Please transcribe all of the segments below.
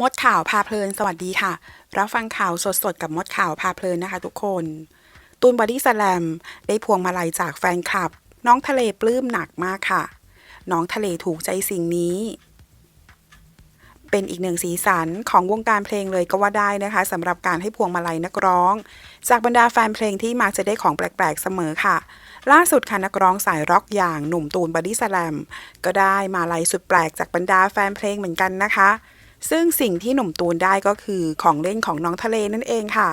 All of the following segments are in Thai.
มดข่าวพาเพลินสวัสดีค่ะ รับฟังข่าวสดๆ กับมดข่าวพาเพลินนะคะทุกคน ตูนบอดี้สแลมได้พวงมาลัยจากแฟนคลับ น้องทะเลปลื้มหนักมากค่ะ น้องทะเลถูกใจสิ่งนี้ เป็นอีกหนึ่งสีสันของวงการเพลงเลยก็ว่าได้นะคะสำหรับการให้พวงมาลัยนักร้อง จากบรรดาแฟนเพลงที่มักจะได้ของแปลกๆเสมอค่ะล่าสุดค่ะนักร้องสายร็อกอย่างหนุ่มตูนบอดี้สแลมก็ได้มาลัยสุดแปลกจากบรรดาแฟนเพลงเหมือนกันนะคะ ซึ่งสิ่งที่หนุ่มตูนได้ก็คือของเล่นของน้องทะเลนั่นเองค่ะ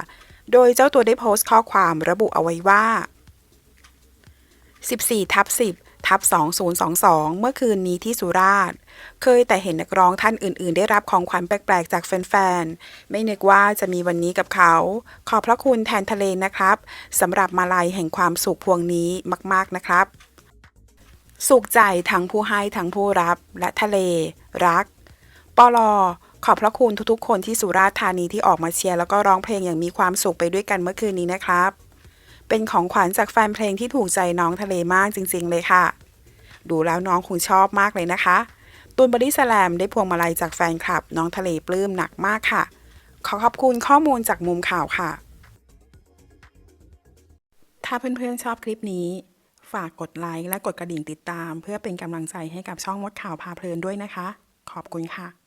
โดยเจ้าตัวได้โพสต์ข้อความระบุเอาไว้ว่า 14ทับ10ทับ2022 เมื่อคืนนี้ที่สุราษฎร์ เคยแต่เห็นนักร้องท่านอื่น ๆ ได้รับของขวัญแปลก ๆ จากแฟน ๆ ไม่นึกว่าจะมีวันนี้กับเขา ขอบพระคุณแทนทะเลนะครับสำหรับมาลัยแห่งความสุขพวงนี้มาก ๆ นะครับ สุขใจทั้งผู้ให้ทั้งผู้รับและทะเล รัก ปลอขอบพระคุณทุกๆ คนที่สุราษฎร์ธานีที่ออกมาเชียร์แล้วก็ร้องเพลงอย่างมีความสุขไปด้วยกันเมื่อคืนนี้นะครับ เป็นของขวัญจากแฟนเพลงที่ถูกใจน้องทะเลมากจริง ๆ เลยค่ะ ดูแล้วน้องคงชอบมากเลยนะคะตูนบอดี้สแลมได้พวงมาลัยจากแฟนคลับ น้องทะเลปลื้มหนักมากค่ะ ขอขอบคุณข้อมูลจากมุมข่าวค่ะ ถ้าเพื่อนๆชอบคลิปนี้ ฝากกดไลค์และกดกระดิ่งติดตาม เพื่อเป็นกำลังใจให้กับช่องมดข่าวพาเพลินด้วยนะคะ ขอบคุณค่ะ